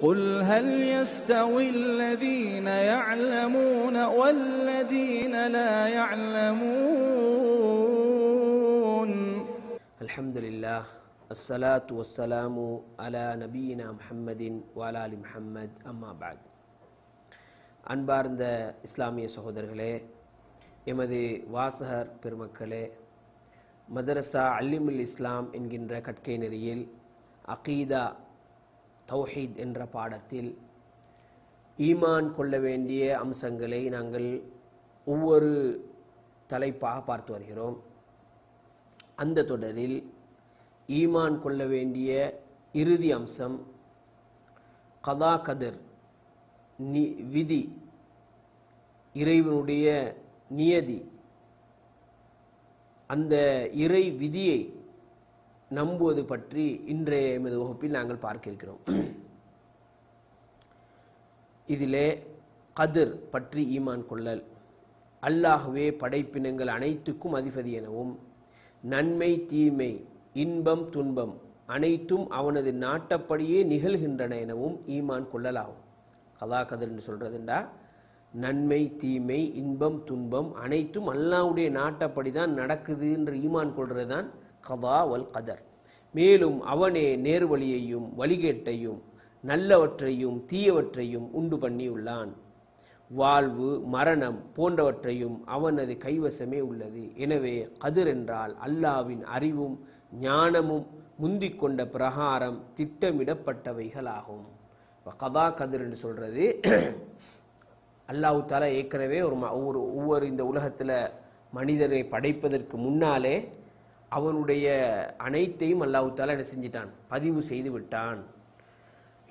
قل هل يستوي الذين يعلمون والذين لا يعلمون الحمد لله الصلاة والسلام على نبينا محمد وعلى آل محمد أما بعد அன்பார்ந்த இஸ்லாமிய சகோதரர்களே எமது வாசகர் பெருமக்களே மதரசா அல்லிமுல் இஸ்லாம் என்கின்ற கற்கை நெறியில் அகீதா தௌஹீத் என்ற பாடத்தில் ஈமான் கொள்ள வேண்டிய அம்சங்களை நாங்கள் ஒவ்வொரு தலைப்பாக பார்த்து வருகிறோம். அந்த தொடரில் ஈமான் கொள்ள வேண்டிய இறுதி அம்சம் கதா கதிர் நி விதி இறைவனுடைய நியதி. அந்த இறை விதியை நம்புவது பற்றி இன்றைய எமது வகுப்பில் நாங்கள் பார்க்க இருக்கிறோம் இதிலே கதிர் பற்றி ஈமான் கொள்ளல். அல்லாகவே படைப்பினங்கள் அனைத்துக்கும் அதிபதி எனவும் நன்மை தீமை இன்பம் துன்பம் அனைத்தும் அவனது நாட்டப்படியே நிகழ்கின்றன எனவும் ஈமான் கொள்ளலாகும். கதா கதிர் என்று சொல்கிறதுண்டா நன்மை தீமை இன்பம் துன்பம் அனைத்தும் அல்லாவுடைய நாட்டப்படி தான் நடக்குது என்று ஈமான் கொள்வது தான் கதா வல் கதர். மேலும் அவனே நேர்வழியையும் வழிகேட்டையும் நல்லவற்றையும் தீயவற்றையும் உண்டு பண்ணியுள்ளான். வாழ்வு மரணம் போன்றவற்றையும் அவனது கைவசமே உள்ளது. எனவே கதிர் என்றால் அல்லாவின் அறிவும் ஞானமும் முந்திக்கொண்ட பிரகாரம் திட்டமிடப்பட்டவைகளாகும். இப்போ கதா கதிர் என்று சொல்கிறது அல்லாஹு தாலா ஏற்கனவே ஒரு ம- ஒவ்வொரு ஒவ்வொரு இந்த உலகத்தில் மனிதரை படைப்பதற்கு முன்னாலே அவனுடைய அனைத்தையும் அல்லாஹு என்ன செஞ்சிட்டான்? பதிவு செய்து விட்டான்.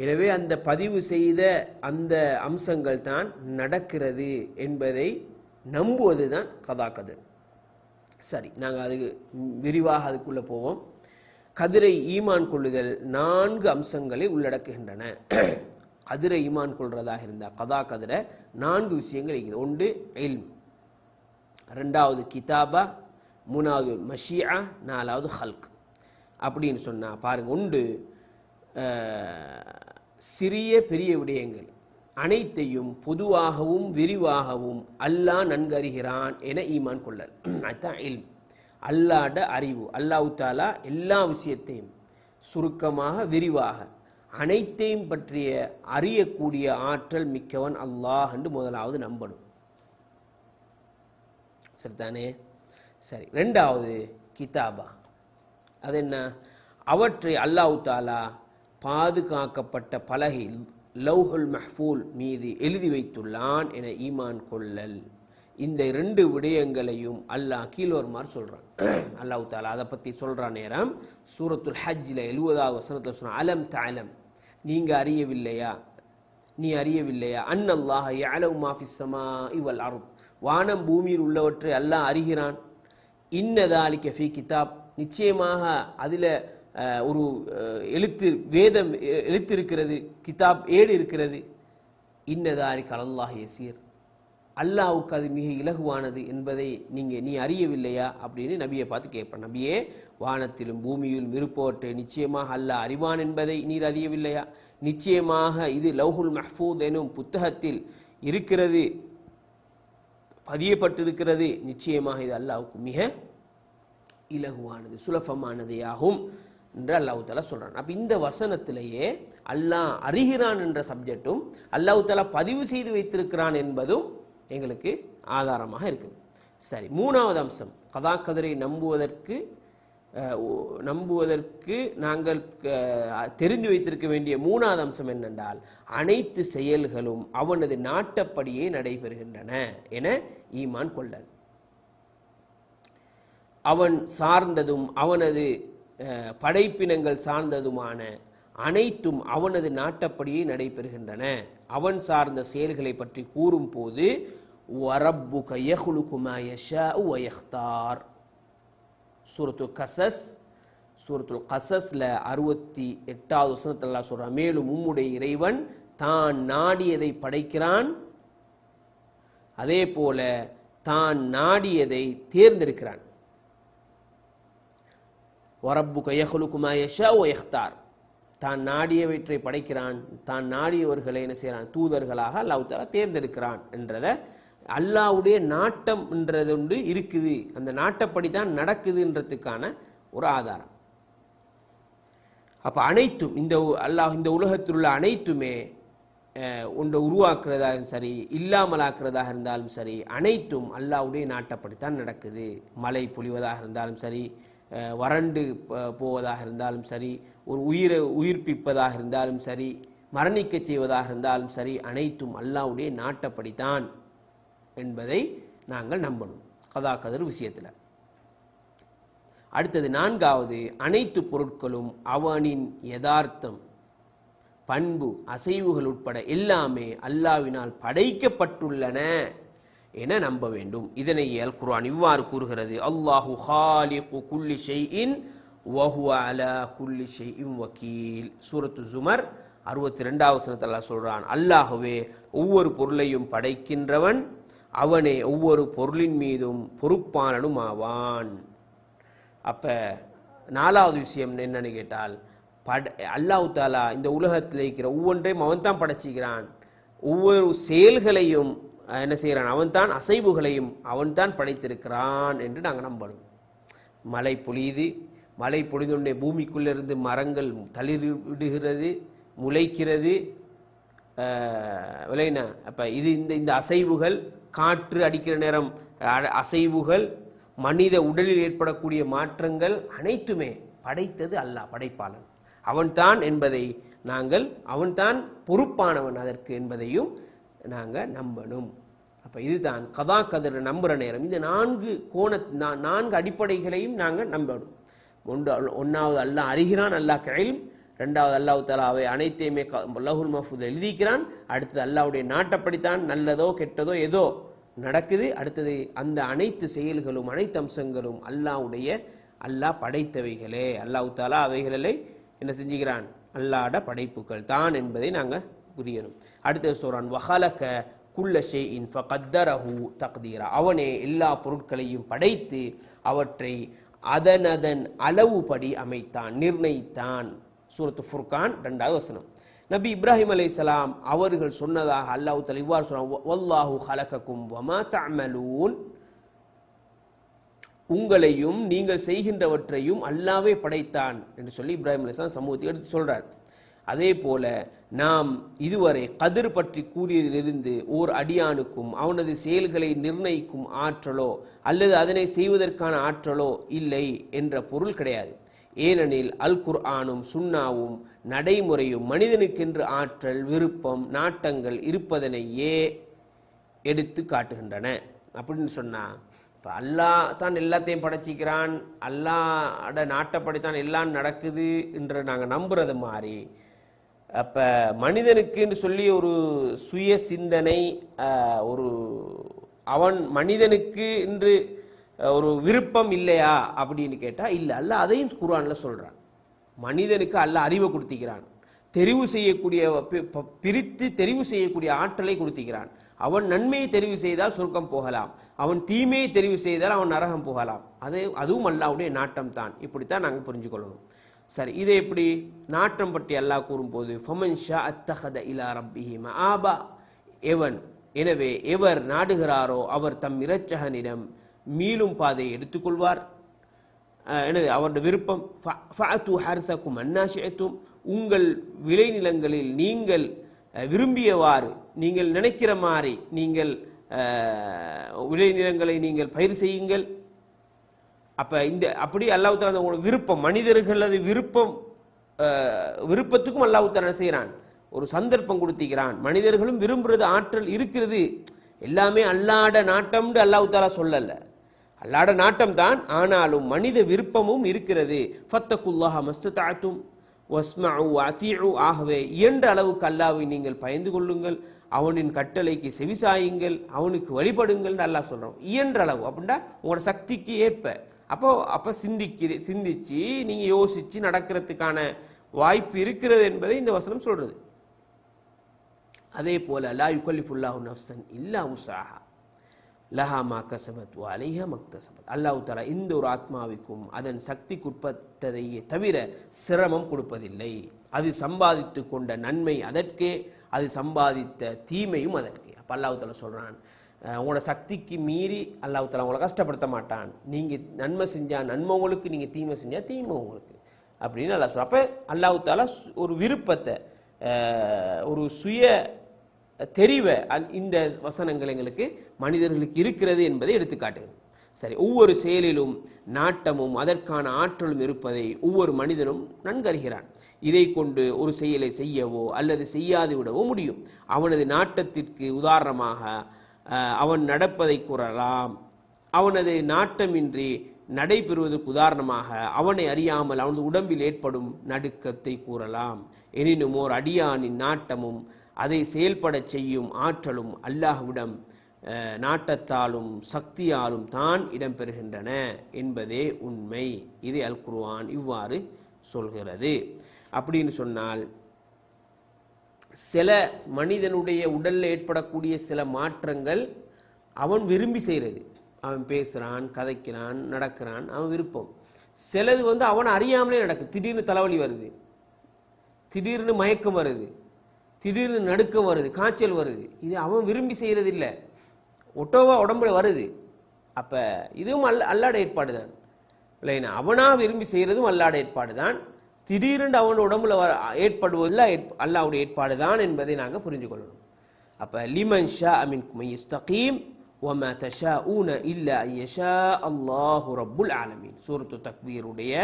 எனவே அந்த பதிவு செய்த அந்த அம்சங்கள் தான் நடக்கிறது என்பதை நம்புவது தான் கதா கதர். சரி நாங்கள் அது விரிவாக அதுக்குள்ளே போவோம். கதிரை ஈமான் கொள்ளுதல் நான்கு அம்சங்களை உள்ளடக்குகின்றன. கதிரை ஈமான் கொள்றதாக இருந்தால் கதா கதிரை நான்கு விஷயங்கள் இருக்குது. ஒன்று இல்ம். ரெண்டாவது கிதாபா. மூணாவது மஷியா நாலாவது ஹல்க். அப்படின்னு சொன்னா பாருங்க உண்டு சிறிய பெரிய விடயங்கள். அனைத்தையும் பொதுவாகவும் விரிவாகவும் அல்லாஹ் நன்கறிகிறான் என ஈமான் கொள்ளல். அதுதான் இல் அல்லாட அறிவு. அல்லாஹ் தாலா எல்லா விஷயத்தையும் சுருக்கமாக விரிவாக அனைத்தையும் பற்றிய அறியக்கூடிய ஆற்றல் மிக்கவன் அல்லாஹ் என்று முதலாவது நம்பணும். சரிதானே? சரி ரெண்டாவது கிதாபா. அது என்ன அவற்றை அல்லாஹ் தாலா பாதுகாக்கப்பட்ட பலகை லௌஹுல் மஹ்ஃபூல் மீது எழுதி வைத்துள்ளான் என ஈமான் கொள்ளல். இந்த ரெண்டு விடயங்களையும் அல்லாஹ் கீழ்வருமாறு சொல்கிறான் அல்லாஹ் தாலா அதை பற்றி சொல்கிறான் நேரம். சூரத்துல் ஹஜ்ஜில் எழுபதாவது வசனத்தில் சொன்ன அலம் தலம் நீங்கள் அறியவில்லையா? நீ அறியவில்லையா? அன் அல்லாஹ் மா ஃபிஸ் ஸமாஇ வல் வானம் பூமியில் உள்ளவற்றை அல்லாஹ் அறிகிறான். இன்னதாலிக்க ஃபி கிதாப். நிச்சயமாக அதில் ஒரு எழுத்து வேதம் எழுத்து இருக்கிறது கிதாப் ஏடு இருக்கிறது இன்னதாலிக்க அல்லாஹ் எசீர் அல்லாவுக்கு அது மிக இலகுவானது என்பதை நீங்கள் நீ அறியவில்லையா? அப்படின்னு நபியை பார்த்து கேட்பேன். நபியே வானத்திலும் பூமியிலும் இருப்பவற்றை நிச்சயமாக அல்லாஹ் அறிவான் என்பதை நீர் அறியவில்லையா? நிச்சயமாக இது லவ்ஹுல் மஹ்பூத் எனும் புத்தகத்தில் இருக்கிறது. பதியப்பட்டிருக்கிறது. நிச்சயமாக இது அல்லாவுக்கு மிக இலகுவானது சுலபமானதையாகும் என்று அல்லாஹ் தாலா சொல்கிறான் அப்போ இந்த வசனத்திலேயே அல்லாஹ் அறிகிறான் என்ற சப்ஜெக்டும் அல்லாஹு தாலா பதிவு செய்து வைத்திருக்கிறான் என்பதும் எங்களுக்கு ஆதாரமாக இருக்குது. சரி மூணாவது அம்சம். கதா கதிரை நம்புவதற்கு நம்புவதற்கு நாங்கள் தெரிந்து வைத்திருக்க வேண்டிய மூணாவது அம்சம் என்னென்றால் அனைத்து செயல்களும் அவனது நாட்டப்படியே நடைபெறுகின்றன என ஈமான் கொள்ளல். அவன் சார்ந்ததும் அவனது படைப்பினங்கள் சார்ந்ததுமான அனைத்தும் அவனது நாட்டப்படியே நடைபெறுகின்றன. அவன் சார்ந்த செயல்களை பற்றி கூறும்போது வரப்புக யஹ்லுகு யஷா யஷாஉ சூரத்து கசஸ் சூரத்துல் கசஸ்ல அறுபத்தி எட்டாவது வசனத்தில் அல்லாஹ் சொல்றான். மேலும் உம்முடைய இறைவன் தான் நாடியதை படைக்கிறான். அதே போல தான் நாடியதை தேர்ந்தெடுக்கிறான். வரப்பு கையகுலுக்குமா யஷா ஓ எஹ்தார் தான் நாடியவற்றை படைக்கிறான். தான் நாடியவர்களை என்ன செய்கிறான்? தூதர்களாக அல்லாஹ் தேர்ந்தெடுக்கிறான் என்றதை அல்லாஹ்வுடைய நாட்டம்ன்றது ஒன்று இருக்குது. அந்த நாட்டப்படி தான் நடக்குதுன்றதுக்கான ஒரு ஆதாரம். அப்போ அனைத்தும் இந்த அல்லாஹ் இந்த உலகத்தில் உள்ள அனைத்துமே ஒன்றை உருவாக்குறதாக சரி இல்லாமலாக்குறதாக இருந்தாலும் சரி அனைத்தும் அல்லாஹ்வுடைய நாட்டப்படித்தான் நடக்குது. மழை பொழிவதாக இருந்தாலும் சரி வறண்டு போவதாக இருந்தாலும் சரி ஒரு உயிரை உயிர்ப்பிப்பதாக இருந்தாலும் சரி மரணிக்கச் செய்வதாக இருந்தாலும் சரி அனைத்தும் அல்லாஹ்வுடைய நாட்டப்படித்தான் என்பதை நாங்கள் நம்பணும். கதா கதிர் விஷயத்தில். அடுத்தது நான்காவது அனைத்து பொருட்களும் அவனின் யதார்த்தம் பண்பு அசைவுகள் உட்பட எல்லாமே அல்லாவினால் படைக்கப்பட்டுள்ளன என நம்ப வேண்டும். இதனை அல் குர்ஆன் இவ்வாறு கூறுகிறது. அல்லாஹு ஹாலிகு குல்லி ஷைஇன் வஹுவ அலா குல்லி ஷைஇன் வக்கீல் சூரத்து ஜுமர் அறுபத்தி ரெண்டாவது சனத்தில் அல்லாஹ் சொல்றான். அல்லாஹுவே ஒவ்வொரு பொருளையும் படைக்கின்றவன் அவனே ஒவ்வொரு பொருளின் மீதும் பொறுப்பானனும் ஆவான் அப்போ நாலாவது விஷயம் என்னன்னு கேட்டால் பட அல்லாஹ் தாலா இந்த உலகத்தில் இருக்கிற ஒவ்வொன்றையும் அவன் தான் படைச்சிக்கிறான். ஒவ்வொரு செயல்களையும் என்ன செய்கிறான் அவன் தான் அசைவுகளையும் அவன் தான் படைத்திருக்கிறான் என்று நாங்கள் நம்பணும். மழை பொழியுது மழை பொழிந்தோடனே பூமிக்குள்ளிருந்து மரங்கள் தளிர் விடுகிறது முளைக்கிறது விளையினா அப்போ இது இந்த இந்த அசைவுகள் காற்று அடிக்கிற நேரம் அ- அசைவுகள் மனித உடலில் ஏற்படக்கூடிய மாற்றங்கள் அனைத்துமே படைத்தது அல்லாஹ் படைப்பாளன். அவன்தான் என்பதை நாங்கள் அவன்தான் பொறுப்பானவன் அதற்கு என்பதையும் நாங்கள் நம்பணும். அப்போ இதுதான் கதா கதிர நம்புகிற நேரம். இந்த நான்கு கோண நான்கு அடிப்படைகளையும் நாங்கள் நம்பணும். ஒன்று அல்- ஒன்றாவது அல்லாஹ் அறிகிறான் அல்லாஹ் கையில் ரெண்டாவது அல்லாஹ் தாலா அவை அனைத்தையுமே க- லஹுல் மஹூத் எழுதிக்கிறான். அடுத்தது அல்லாவுடைய நாட்டப்படித்தான் நல்லதோ கெட்டதோ ஏதோ நடக்குது. அடுத்தது அந்த அனைத்து செயல்களும் அனைத்து அம்சங்களும் அல்லாவுடைய அல்லாஹ் படைத்தவைகளே. அல்லாஹ் தாலா அவைகளிலே என்ன செஞ்சுக்கிறான்? அல்லாட படைப்புகள் தான் என்பதை நாங்கள் புரியணும். அடுத்தது சொல்கிறான் வஹலக்க குள்ளஷே இன் ஃபகத்தரஹு தக்தீரா. அவனே எல்லா பொருட்களையும் படைத்து அவற்றை அதனதன் அளவுபடி அமைத்தான் நிர்ணயித்தான். சூரத்து ஃபுர்கான் ரெண்டாவது வசனம். நபி இப்ராஹிம் அலைஹிஸ்ஸலாம் அவர்கள் சொன்னதாக அல்லாஹு தஆலா இவ்வாறு சொன்னான் வல்லாஹு ஹலகக்கும் வமா தமலூன் உங்களையும் நீங்கள் செய்கின்றவற்றையும் அல்லாவே படைத்தான் என்று சொல்லி இப்ராஹிம் அலைஹிஸ்ஸலாம் சமூகத்தை எடுத்து சொல்கிறார் அதே போல நாம் இதுவரை கதிர் பற்றி கூறியதிலிருந்து ஓர் அடியானுக்கும் அவனது செயல்களை நிர்ணயிக்கும் ஆற்றலோ அல்லது அதனை செய்வதற்கான ஆற்றலோ இல்லை என்ற பொருள் கிடையாது. ஏனெனில் அல் குர்ஆனும் சுண்ணாவும் நடைமுறையும் மனிதனுக்கென்று ஆற்றல் விருப்பம் நாட்டங்கள் இருப்பதனையே எடுத்து காட்டுகின்றன. அப்படின்னு சொன்னால் இப்போ அல்லாஹ் தான் எல்லாத்தையும் படைச்சிக்கிறான் அல்லாட நாட்டப்படித்தான் எல்லாம் நடக்குது என்று நாங்கள் நம்புறது மாதிரி அப்போ மனிதனுக்குன்னு சொல்லி ஒரு சுய சிந்தனை ஒரு அவன் மனிதனுக்கு என்று ஒரு விருப்பம் இல்லையா அப்படின்னு கேட்டால் இல்லை அல்ல அதையும் குரானில் சொல்கிறான் மனிதனுக்கு அல்ல அறிவை கொடுத்திக்கிறான் தெரிவு செய்யக்கூடிய பிரித்து தெரிவு செய்யக்கூடிய ஆற்றலை கொடுத்திக்கிறான் அவன் நன்மையை தெரிவு செய்தால் சொர்க்கம் போகலாம். அவன் தீமையை தெரிவு செய்தால் அவன் நரகம் போகலாம். அது அதுவும் அல்லாவுடைய நாட்டம் தான் இப்படித்தான் நாங்கள் புரிஞ்சுக்கொள்ளணும். சரி இதை எப்படி நாட்டம் பற்றி அல்லாஹ் கூறும்போது ஃபமன் ஷா அத்தஹத இலா ரப்பிஹி ஆபா எவன் எனவே எவர் நாடுகிறாரோ அவர் தம் இரச்சகனிடம் மீளும் பாதையை எடுத்துக்கொள்வார். எனது அவருடைய விருப்பம் ஃபஅத்து ஹர்சக்கும் அன்னாஷியத்தும் உங்கள் விளைநிலங்களில் நீங்கள் விரும்பியவாறு நீங்கள் நினைக்கிற மாதிரி நீங்கள் விளைநிலங்களை நீங்கள் பயிர் செய்யுங்கள். அப்போ இந்த அப்படி அல்லாஹ் அந்த உங்களோட விருப்பம் மனிதர்களது விருப்பம் விருப்பத்துக்கும் அல்லாஹ் செய்கிறான்? ஒரு சந்தர்ப்பம் கொடுத்திக்கிறான் மனிதர்களும் விரும்புறது ஆற்றல் இருக்கிறது. எல்லாமே அல்லாட நாட்டம்னு அல்லாஹ் தாலா அல்லாட நாட்டம் தான் ஆனாலும் மனித விருப்பமும் இருக்கிறது. ஃபத்தகுல்லாஹ மஸ்ததாத்தும். வஸ்மஉ அத்தியு ஆகவே இயன்ற அளவுக்கு அல்லாவை நீங்கள் பயந்து கொள்ளுங்கள். அவனின் கட்டளைக்கு செவிசாயுங்கள் அவனுக்கு வழிபடுங்கள் நல்லா சொல்கிறோம் இயன்ற அளவு. அப்படின்னா உங்களோட சக்திக்கு ஏற்ப. அப்போ அப்போ சிந்திக்கிற சிந்திச்சு நீங்கள் யோசிச்சு நடக்கிறதுக்கான வாய்ப்பு இருக்கிறது என்பதை இந்த வசனம் சொல்றது. அதே போல லா யுகல்லிஃபுல்லாஹு நஃப்சன் இல்லா உசாஹா. லஹா மா கசபத் அலைஹா மக்தசபத். அல்லாஹு தாலா இந்த ஒரு ஆத்மாவுக்கும் அதன் சக்திக்குட்பட்டதையே தவிர சிரமம் கொடுப்பதில்லை. அது சம்பாதித்து கொண்ட நன்மை அதற்கே அது சம்பாதித்த தீமையும் அதற்கே. அப்போ அல்லாஹு தாலா சொல்கிறான் உங்களோட சக்திக்கு மீறி அல்லாஹு தாலா உங்களை கஷ்டப்படுத்த மாட்டான். நீங்கள் நன்மை செஞ்சால் நன்மை உங்களுக்கு நீங்கள் தீமை செஞ்சால் தீமை உங்களுக்கு. அப்படின்னு அல்லா சொல்கிறான் அப்போ அல்லாஹு தாலா சு- ஒரு விருப்பத்தை ஒரு சுய தெரிவை அந்- இந்த வசனங்கள் எங்களுக்கு மனிதர்களுக்கு இருக்கிறது என்பதை எடுத்துக்காட்டுகிறது. சரி ஒவ்வொரு செயலிலும் நாட்டமும் அதற்கான ஆற்றலும் இருப்பதை ஒவ்வொரு மனிதனும் நன்கறிகிறான். இதை கொண்டு ஒரு செயலை செய்யவோ அல்லது செய்யாது விடவோ முடியும். அவனது நாட்டத்திற்கு உதாரணமாக அவன் நடப்பதை கூறலாம். அவனது நாட்டமின்றி நடைபெறுவதற்கு உதாரணமாக அவனை அறியாமல் அவனது உடம்பில் ஏற்படும் நடுக்கத்தை கூறலாம். எனினும் ஓர் அடியானின் நாட்டமும் அதை செயல்படச் செய்யும் ஆற்றலும் அல்லாஹ்விடம் நாட்டத்தாலும் சக்தியாலும் தான் இடம்பெறுகின்றன என்பதே உண்மை. இது அல் குர்ஆன் இவ்வாறு சொல்கிறது. அப்படின்னு சொன்னால் சில மனிதனுடைய உடலில் ஏற்படக்கூடிய சில மாற்றங்கள் அவன் விரும்பி செய்கிறது. அவன் பேசுகிறான் கதைக்கிறான் நடக்கிறான் அவன் விருப்பம். சிலது வந்து அவன் அறியாமலே நடக்கும் திடீர்னு தலைவலி வருது. திடீர்னு மயக்கம் வருது. திடீர்னு நடுக்கம் வருது காய்ச்சல் வருது. இது அவன் விரும்பி செய்கிறது இல்லை ஒட்டோவா உடம்புல வருது. அப்போ இதுவும் அல் அல்லாட ஏற்பாடு தான் இல்லைன்னா அவனாக விரும்பி செய்கிறதும் அல்லாட ஏற்பாடு தான் திடீரென்று அவன் உடம்புல வர ஏற்படுவதில் அல்லாவுடைய ஏற்பாடு தான் என்பதை நாங்கள் புரிஞ்சு கொள்ளணும். அப்போ லிமன் ஷா அமின் குமையஸ்தகீம் ஒம தஷா ஊன இல்ல ஐயஷா அல்லாஹு ரப்புல் ஆலமீன். சூரத்து தக்வீருடைய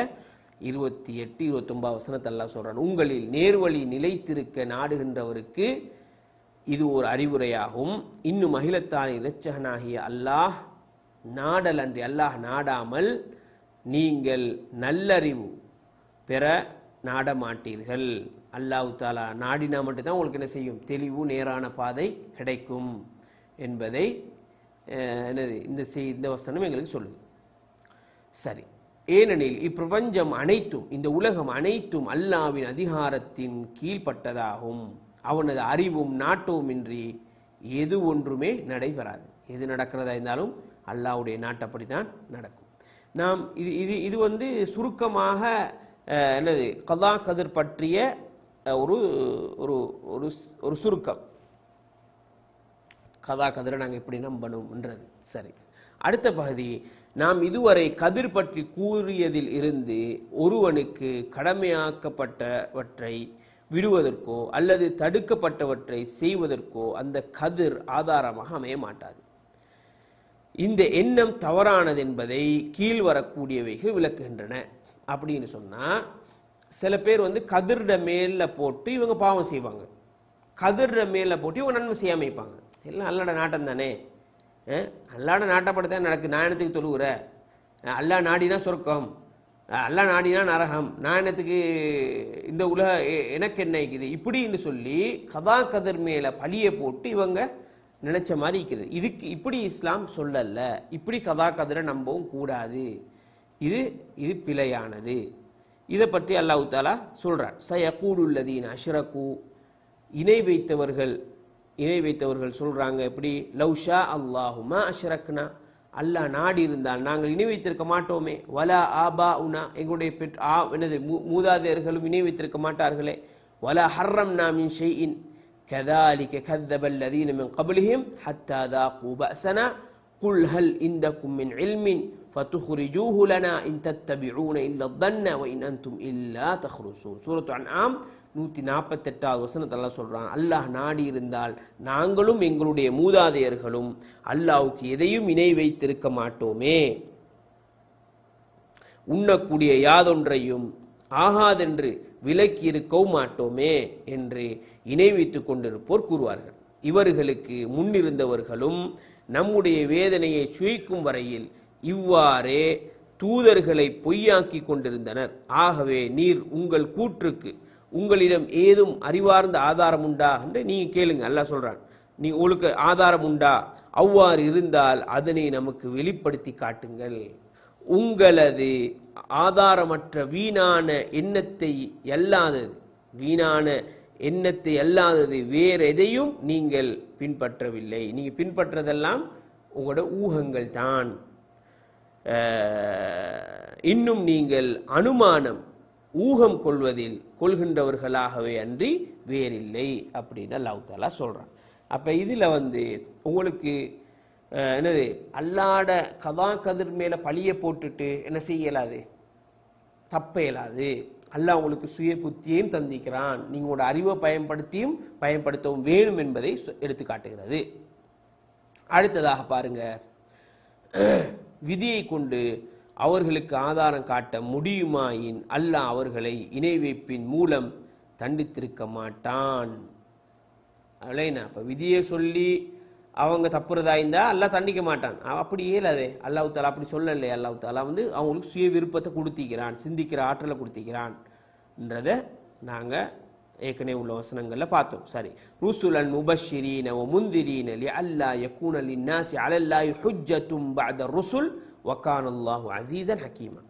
இருபத்தி எட்டு இருபத்தொம்பது வசனத்தெல்லாம் சொல்கிறான் உங்களில் நேர்வழி நிலைத்திருக்க நாடுகின்றவருக்கு இது ஒரு அறிவுரையாகும். இன்னும் அகிலத்தான் இரட்சகனாகிய அல்லாஹ் நாடல் அன்றி அல்லாஹ் நாடாமல் நீங்கள் நல்லறிவு பெற நாட மாட்டீர்கள் அல்லாஹ் தாலா நாடினா மட்டும்தான் உங்களுக்கு என்ன செய்யும்? தெளிவு நேரான பாதை கிடைக்கும் என்பதை என்னது இந்த செய் இந்த வசனம் எங்களுக்கு சொல்லுது. சரி. ஏனெனில் இப்பிரபஞ்சம் அனைத்தும் இந்த உலகம் அனைத்தும் அல்லாவின் அதிகாரத்தின் கீழ்ப்பட்டதாகும். அவனது அறிவும் நாட்டவும் இன்றி எது ஒன்றுமே நடைபெறாது. எது நடக்கிறதா இருந்தாலும் அல்லாஹ்வுடைய நாட்டப்படி தான் நடக்கும். நாம் இது இது இது வந்து சுருக்கமாக அஹ், என்னது கதா கதிர் பற்றிய அஹ், ஒரு ஒரு ஒரு ஒரு சுருக்கம். கதா கதிரை நாங்கள் எப்படி நம்பணும்ன்றது. சரி. அடுத்த பகுதி நாம் இதுவரை கதிர் பற்றி கூறியதில் இருந்து ஒருவனுக்கு கடமையாக்கப்பட்டவற்றை விடுவதற்கோ அல்லது தடுக்கப்பட்டவற்றை செய்வதற்கோ அந்த கதிர் ஆதாரமாக அமைய மாட்டாது. இந்த எண்ணம் தவறானது என்பதை கீழ் வரக்கூடியவைகள் விளக்குகின்றன. அப்படின்னு சொன்னால் சில பேர் வந்து கதிர்ட மேலில் போட்டு இவங்க பாவம் செய்வாங்க. கதிர்ட மேலில் போட்டு இவங்க நன்மை செய்யாமல் வைப்பாங்க எல்லாம் நல்ல நாட்டம் தானே? அல்லாட நாட்டப்படி தான் நடக்கு நான் என்னத்துக்கு தொழுகிற அல்லா அல்லாஹ் நாடினா சொர்க்கம். அல்லா அல்லாஹ் நாடினா நரகம். நான் என்னத்துக்கு இந்த உலக எனக்கு என்ன இருக்குது? இப்படின்னு சொல்லி கதா கதிர் மேலே பழியை போட்டு இவங்க நினைச்ச மாதிரி இருக்கிறது இதுக்கு இப்படி இஸ்லாம் சொல்லல. இப்படி கதா கதரை நம்பவும் கூடாது. இது இது பிழையானது. இதை பற்றி அல்லாஹ் தாலா சொல்றான். சயகூடுல்லதீன் அஷ்ரகு. இணை வைத்தவர்கள் இணை வைத்தவர்கள் சொல்கிறாங்க எப்படி? லவ்ஷா அல்லாஹுமா அஷரக்னா. அல்லாஹ் நாடி இருந்தால் நாங்கள் இணை வைத்திருக்க மாட்டோமே. வலா ஆபா உனா எங்களுடைய பெற் ஆ எனது மூதாதையர்களும் இணை வைத்திருக்க மாட்டார்களே. வலா ஹர்ரம் நாமின் ஷெயின் கதாலிக்க கத்தபல் அதீனமின் கபலிஹிம் ஹத்தாதா கூபசனா குல் ஹல் இந்த கும்மின் இல்மின் ஃபத்துஹுரிஜூஹுலனா இன் தத்தபிஊன இல்ல தன்ன வ இன் அந்தும் இல்லா தஹ்ருசூன். சூரத்து அன்ஆம் நூற்றி நாற்பத்தெட்டாவது வசனத்தெல்லாம் சொல்கிறான் அல்லாஹ் நாடி இருந்தால் நாங்களும் எங்களுடைய மூதாதையர்களும் அல்லாவுக்கு எதையும் இணை வைத்திருக்க மாட்டோமே. உண்ணக்கூடிய யாதொன்றையும் ஆகாதென்று விலக்கி இருக்கவும் மாட்டோமே என்று இணை வைத்து கொண்டிருப்போர் கூறுவார்கள். இவர்களுக்கு முன்னிருந்தவர்களும் நம்முடைய வேதனையை சுயிக்கும் வரையில் இவ்வாறே தூதர்களை பொய்யாக்கி கொண்டிருந்தனர். ஆகவே நீர் உங்கள் கூற்றுக்கு உங்களிடம் ஏதும் அறிவார்ந்த ஆதாரம் உண்டா? என்று நீங்கள் கேளுங்க. அல்லாஹ் சொல்கிறான் நீ உங்களுக்கு ஆதாரம் உண்டா? அவ்வாறு இருந்தால் அதனை நமக்கு வெளிப்படுத்தி காட்டுங்கள். உங்களது ஆதாரமற்ற வீணான எண்ணத்தை அல்லாதது வீணான எண்ணத்தை அல்லாதது வேற எதையும் நீங்கள் பின்பற்றவில்லை. நீங்கள் பின்பற்றதெல்லாம் உங்களோட ஊகங்கள் தான். இன்னும் நீங்கள் அனுமானம் ஊகம் கொள்வதில் கொள்கின்றவர்களாகவே அன்றி வேறில்லை அப்படின்னு அல்லாஹ் தாலா அப்போ இதில் வந்து உங்களுக்கு என்னது அல்லாட கதா கதிர் மேலே பழியை போட்டுட்டு என்ன செய்யலாது? தப்ப இயலாது அல்லாஹ் உங்களுக்கு சுய புத்தியையும் தந்திக்கிறான். நீங்களோட அறிவை பயன்படுத்தியும் பயன்படுத்தவும் வேணும் என்பதை எடுத்துக்காட்டுகிறது எடுத்து காட்டுகிறது. அடுத்ததாக பாருங்க. விதியை கொண்டு அவர்களுக்கு ஆதாரம் காட்ட முடியுமாயின் அல்லாஹ் அவர்களை இணை வைப்பின் மூலம் தண்டித்திருக்க மாட்டான். அவ்வளோண்ணா அப்போ விதியை சொல்லி அவங்க தப்புறதா இருந்தா அல்லாஹ் தண்டிக்க மாட்டான். அப்படியே அப்படி இயலாதே. அல்லாஹ் தாலா அப்படி சொல்லலை அல்லாஹ் தாலா வந்து அவங்களுக்கு சுய விருப்பத்தை கொடுத்திக்கிறான் சிந்திக்கிற ஆற்றலை கொடுத்திக்கிறான்ன்றதை நாங்கள் ஏற்கனவே உள்ள வசனங்களில் பார்த்தோம். சரி. ருசுலன் முபஷிரீன ஒ முந்திரீன லி அல்லா யக்கூன லின்னாசி அலல்லாய் ஹுஜ்ஜத்தும் பாத ருசுல் வக்கானல்லாஹு அசீசன் ஹக்கீமா.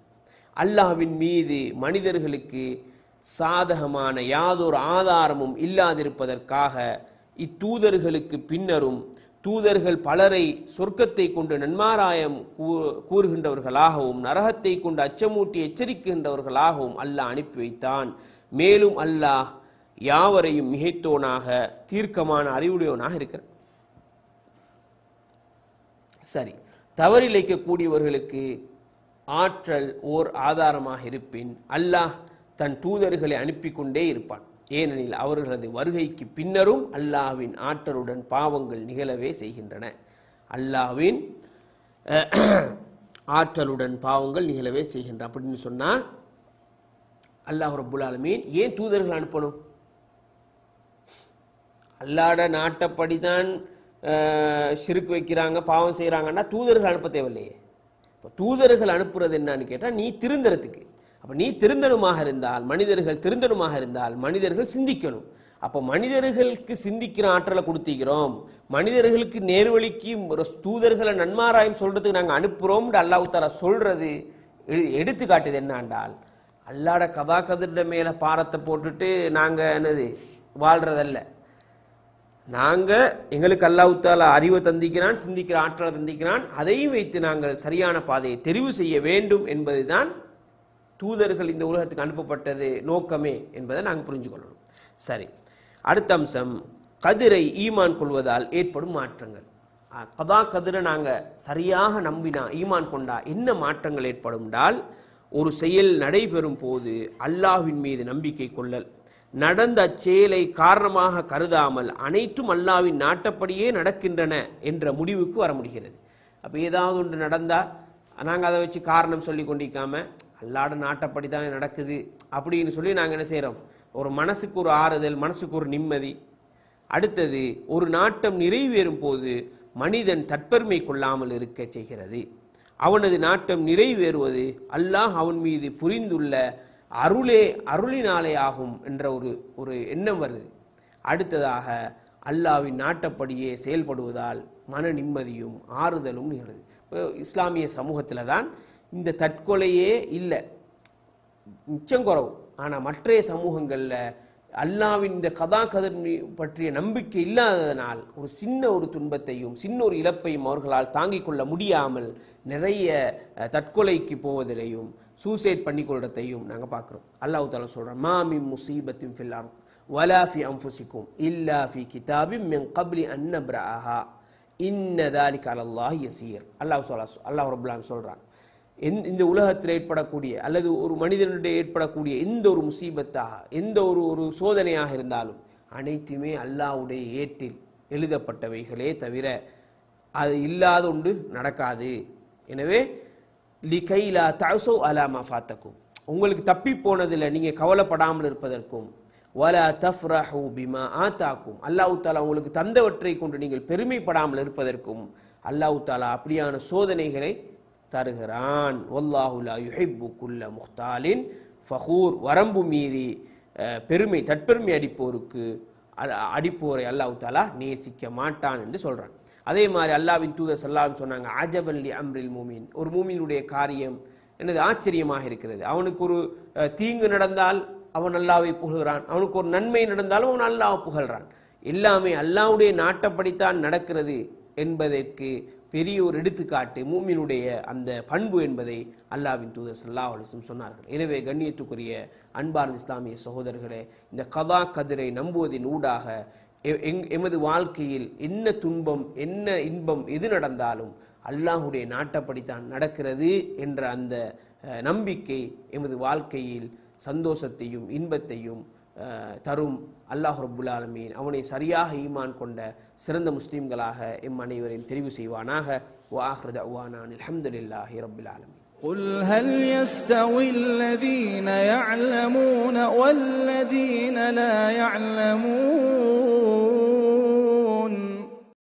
அல்லாஹ்வின் மீது மனிதர்களுக்கு சாதகமான யாதொரு ஆதாரமும் இல்லாதிருப்பதற்காக இத்தூதர்களுக்கு பின்னரும் தூதர்கள் பலரை சொர்க்கத்தை கொண்டு நன்மாராயம் கூ- கூறுகின்றவர்களாகவும் நரகத்தை கொண்டு அச்சமூட்டி எச்சரிக்கின்றவர்களாகவும் அல்லாஹ் அனுப்பி வைத்தான். மேலும் அல்லாஹ் யாவரையும் மிகைத்தோனாக தீர்க்கமான அறிவுடையவனாக இருக்கிறான். சரி. தவறிழைக்கக்கூடியவர்களுக்கு ஆற்றல் ஓர் ஆதாரமாக இருப்பின் அல்லாஹ் தன் தூதர்களை அனுப்பி கொண்டே இருப்பான். ஏனெனில் அவர்களது வருகைக்கு பின்னரும் அல்லாஹ்வின் ஆற்றலுடன் பாவங்கள் நிகழவே செய்கின்றன. அல்லாஹ்வின் ஆற்றலுடன் பாவங்கள் நிகழவே செய்கின்றன அப்படின்னு சொன்னால் அல்லாஹ் ரபுல் ஆலமீன் ஏன் தூதர்கள் அனுப்பணும்? அல்லாட நாட்டப்படி தான் ஷிருக்கு வைக்கிறாங்க பாவம் செய்கிறாங்கன்னா தூதர்கள் அனுப்ப தேவையில்லையே. இப்போ தூதர்கள் அனுப்புறது என்னன்னு கேட்டால் நீ திருந்தறதுக்கு. அப்போ நீ திருந்தனுமாக இருந்தால் மனிதர்கள் திருந்தனுமாக இருந்தால் மனிதர்கள் சிந்திக்கணும். அப்போ மனிதர்களுக்கு சிந்திக்கிற ஆற்றலை கொடுத்திக்கிறோம் மனிதர்களுக்கு நேர்வழிக்கு தூதர்களை நன்மாராயம் சொல்கிறதுக்கு நாங்கள் அனுப்புகிறோம்னு அல்லாஹ் தாலா சொல்கிறது எடுத்து காட்டுது என்னாண்டால் அல்லாட கதா கதிர மேலே பாரத்தை போட்டுட்டு நாங்கள் என்னது வாழ்கிறதல்ல நாங்கள் எங்களுக்கு அல்லாஹ் அறிவை தந்திக்கிறான் சிந்திக்கிற ஆற்றலை தந்திக்கிறான். அதையும் வைத்து நாங்கள் சரியான பாதையை தெரிவு செய்ய வேண்டும் என்பதுதான் தூதர்கள் இந்த உலகத்துக்கு அனுப்பப்பட்டது நோக்கமே என்பதை நாங்கள் புரிஞ்சு கொள்ளணும். சரி. அடுத்த அம்சம் கதிரை ஈமான் கொள்வதால் ஏற்படும் மாற்றங்கள். கதா கதிரை நாங்கள் சரியாக நம்பினா ஈமான் கொண்டா என்ன மாற்றங்கள் ஏற்படும்டால் ஒரு செயல் நடைபெறும் போது அல்லாஹ்வின் மீது நம்பிக்கை கொள்ளல். நடந்த அச்செயலை காரணமாக கருதாமல் அனைத்தும் அல்லாவின் நாட்டப்படியே நடக்கின்றன என்ற முடிவுக்கு வர முடிகிறது. அப்போ ஏதாவது ஒன்று நடந்தால் நாங்கள் அதை வச்சு காரணம் சொல்லி கொண்டிருக்காம அல்லாட நாட்டப்படி தானே நடக்குது அப்படின்னு சொல்லி நாங்கள் என்ன செய்கிறோம் ஒரு மனசுக்கு ஒரு ஆறுதல் மனசுக்கு ஒரு நிம்மதி. அடுத்தது ஒரு நாட்டம் நிறைவேறும் போது மனிதன் தற்பெருமை கொள்ளாமல் இருக்க செய்கிறது. அவனது நாட்டம் நிறைவேறுவது அல்லாஹ் அவன் மீது புரிந்துள்ள அருளே அருளினாலே ஆகும் என்ற ஒரு ஒரு எண்ணம் வருது. அடுத்ததாக அல்லாஹ்வின் நாட்டப்படியே செயல்படுவதால் மன நிம்மதியும் ஆறுதலும் நிகழுது. இப்போ இஸ்லாமிய சமூகத்தில் தான் இந்த தற்கொலையே இல்லை. மிச்சம் ஆனால் மற்றைய சமூகங்களில் அல்லாவின் இந்த கதா பற்றிய நம்பிக்கை இல்லாததனால் ஒரு சின்ன ஒரு துன்பத்தையும் சின்ன ஒரு இழப்பையும் அவர்களால் தாங்கிக் கொள்ள முடியாமல் நிறைய தற்கொலைக்கு போவதிலையும் சூசைட் பண்ணிக்கொள்றதையும் நாங்கள் பார்க்குறோம். அல்லாஹ் தாலா சொல்கிறோம் மாமி முசீபத்தின் ஃபில் வலாஃபி வலா ஃபி அன்ஃபுசிக்கும் இல்லா ஃபி கிதாபி மின் கப்லி அன் இன்னதாலி கலல்லாஹ் யசீர். அல்லாஹ் சொல்லா அல்லாஹ் ரபுல்லான் சொல்கிறான் எந் இந்த உலகத்தில் ஏற்படக்கூடிய அல்லது ஒரு மனிதனுடைய ஏற்படக்கூடிய எந்த ஒரு முசீபத்தாக எந்த ஒரு ஒரு சோதனையாக இருந்தாலும் அனைத்துமே அல்லாஹ்வுடைய ஏட்டில் எழுதப்பட்டவைகளே தவிர அது இல்லாத ஒன்று நடக்காது. எனவே லிகைலா தசோ அலாமா ஃபாத்தக்கும். உங்களுக்கு தப்பி போனதில் நீங்கள் கவலைப்படாமல் இருப்பதற்கும். வலா தஃப்ரஹு பிமா ஆத்தாக்கும். அல்லாஹ் தாலா உங்களுக்கு தந்தவற்றை கொண்டு நீங்கள் பெருமைப்படாமல் இருப்பதற்கும் அல்லாஹ் தாலா அப்படியான சோதனைகளை தருகிறான். ஒல்லாஹுலா யுஹிப்பு குல்ல முஹ்தாலின். ஃபஹூர் வரம்பு மீறி பெருமை தற்பெருமை அடிப்போருக்கு அடிப்போரை அல்லாஹ் தாலா நேசிக்க மாட்டான் என்று சொல்கிறான் அதே மாதிரி அல்லாவின் தூதர் சல்லாம் சொன்னாங்க அஜபன் அம்ரில் மூமின். ஒரு மூமினுடைய காரியம் எனது ஆச்சரியமாக இருக்கிறது. அவனுக்கு ஒரு தீங்கு நடந்தால் அவன் அல்லாவை புகழ்கிறான். அவனுக்கு ஒரு நன்மை நடந்தாலும் அவன் அல்லாவை புகழ்கிறான் எல்லாமே அல்லாவுடைய நாட்டப்படித்தான் நடக்கிறது என்பதற்கு பெரிய ஒரு எடுத்துக்காட்டு மூமினுடைய அந்த பண்பு என்பதை அல்லாவின் தூதர் சல்லா அலிஸ்லம் சொன்னார்கள். எனவே கண்ணியத்துக்குரிய அன்பார்ந்த இஸ்லாமிய சகோதரர்களே இந்த கதா கதிரை நம்புவதின் ஊடாக எ- எங்- எமது வாழ்க்கையில் என்ன துன்பம் என்ன இன்பம் எது நடந்தாலும் அல்லாஹுடைய நாட்டப்படித்தான் நடக்கிறது என்ற அந்த நம்பிக்கை எமது வாழ்க்கையில் சந்தோஷத்தையும் இன்பத்தையும் தரும் அல்லாஹ் ரப்புல் ஆலமீன் அவனை சரியாக ஈமான் கொண்ட சிறந்த முஸ்லிம்களாக எம் அனைவரையும் தெரிவு செய்வானாக وآخر دعوانا أن الحمد لله رب العالمين قل هل يستوي الذين يعلمون والذين لا يعلمون